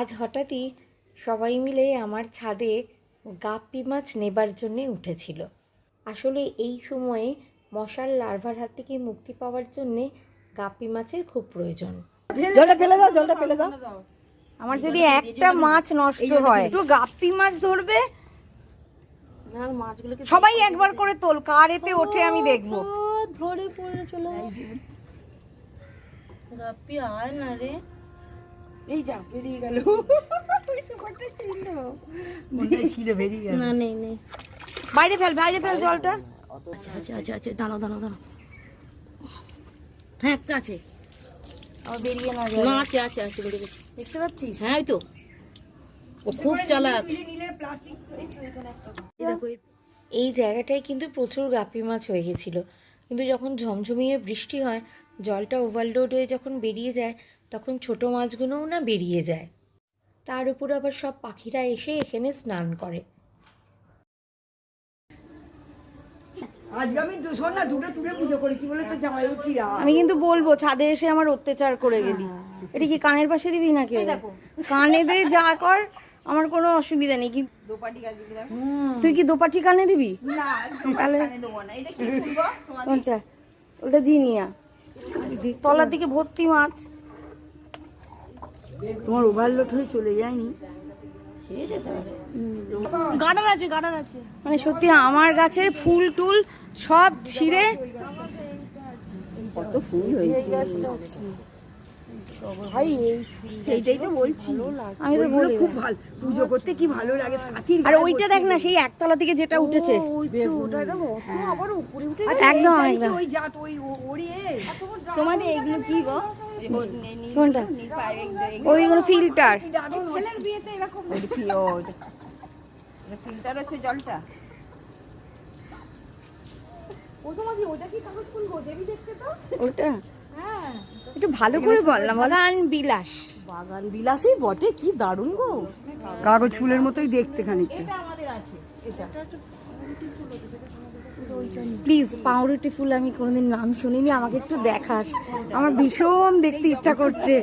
আজ হঠাৎই সবাই মিলে আমার ছাদে গাপ্পি মাছ নেবার জন্যে উঠেছিল। আসলে এই সময়ে মশার লার্ভার হাত থেকে মুক্তি পাওয়ার জন্যে গাপ্পি মাছের খুব প্রয়োজন। জলটা ফেলে দাও জলটা ফেলে দাও। আমার যদি একটা মাছ নষ্ট হয়। একটু গাপ্পি মাছ ধরবে? সবাই একবার করে তোল কার এতে ওঠে আমি দেখব। ধরে পড়ে চলে গাপ্পি আয় না রে। এই যা বেরিয়ে গেল। ছিল। বেরিয়ে গেল। না নেই নেই। বাইরে ফেল বাইরে ফেল জলটা। আচ্ছা আচ্ছা আচ্ছা আচ্ছা দাঁড়াও দাঁড়াও দাঁড়াও। হ্যাঁ একটা আছে। আমার বেরিয়ে না না আছে আছে আছে বেড়ে গেছে। দেখতে পাচ্ছিস? হ্যাঁ ওই তো। ও খুব চালাক। এই জায়গাটায় কিন্তু প্রচুর গাপ্পি মাছ হয়ে গেছিল। কিন্তু যখন ঝমঝমিয়ে বৃষ্টি হয় জলটা ওভারলোড হয়ে যখন বেরিয়ে যায় তখন ছোট মাছগুলোও না বেরিয়ে যায়। তার উপর আবার সব পাখিরা এসে এখানে স্নান করে। আমি কিন্তু বলব ছাদে এসে আমার অত্যাচার করে গেলি। এটা কি কানের পাশে দিবি নাকি? কানে দে যা কর আমার কোনো অসুবিধা নেই কিন্তু তুই কি দোপাটি কানে দিবি? তাহলে কোনটা ওটা জিনিয়া। তলার দিকে ভর্তি মাছ। তোমার ওভারলোড হয়ে চলে যায়নি? গার্ডার আছে গার্ডার আছে। মানে সত্যি আমার গাছের ফুল টুল সব ছিঁড়ে কত ফুল হয়েছে। সেইটাই তো বলছি। আমি তো বলি খুব ভালো পুজো করতে কি ভালো লাগে সাথীর আর ওইটা দেখ না সেই একতলা থেকে যেটা উঠেছে। আচ্ছা, একদম, এইটাই কি একদম। ওই জাত ওই ও- তোমাদের এগুলো কি গো? কোনটা? ওইগুলো ফিল্টার কি দারুণ হচ্ছে। ওটা? একটু ভালো করে বল না বলান বিলাস। বাগান বিলাসই বটে কি দারুণ গো। কাগজ ফুলের মতোই দেখতে খানিকটা। আমাদের আছে এটা। প্লিজ পাউরুটি ফুল আমি কোনোদিন নাম শুনিনি আমাকে একটু দেখাস। আমার ভীষণ দেখতে ইচ্ছা করছে।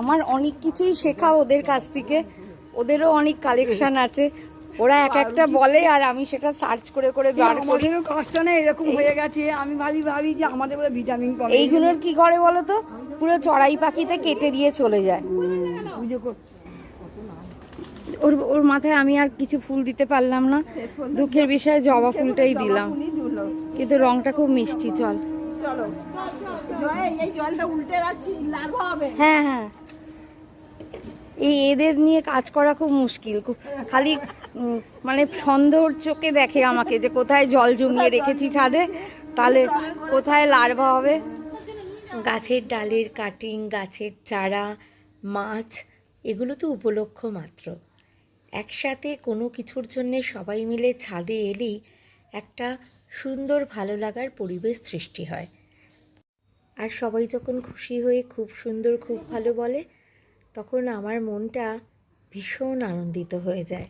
আমার অনেক কিছুই শেখা ওদের কাছ থেকে। ওদেরও অনেক কালেকশন আছে। ওরা এক একটা বলে আর আমি সেটা সার্চ করে করে বার করি। কাজটা না এরকম হয়ে গেছে আমি ভাবি ভাবি যে আমাদের বলে ভিটামিন কম এইগুলোর কি করে বলো তো? পুরো চড়াই পাখিতে কেটে দিয়ে চলে যায়। ওর ওর মাথায় আমি আর কিছু ফুল দিতে পারলাম না। দুঃখের বিষয়ে জবা ফুলটাই দিলাম। কিন্তু রংটা খুব মিষ্টি চল। হ্যাঁ হ্যাঁ। এই এদের নিয়ে কাজ করা খুব মুশকিল। খালি মানে সন্দেহর চোখে দেখে আমাকে যে কোথায় জল জমিয়ে রেখেছি ছাদে, তাহলে কোথায় লার্ভা হবে? গাছের ডালের কাটিং, গাছের চারা, মাছ, এগুলো তো উপলক্ষ মাত্র। একসাথে কোনো কিছুর জন্যে সবাই মিলে ছাদে এলেই একটা সুন্দর ভালো লাগার পরিবেশ সৃষ্টি হয়। আর সবাই যখন খুশি হয়ে খুব সুন্দর, খুব ভালো বলে তখন আমার মনটা ভীষণ আনন্দিত হয়ে যায়।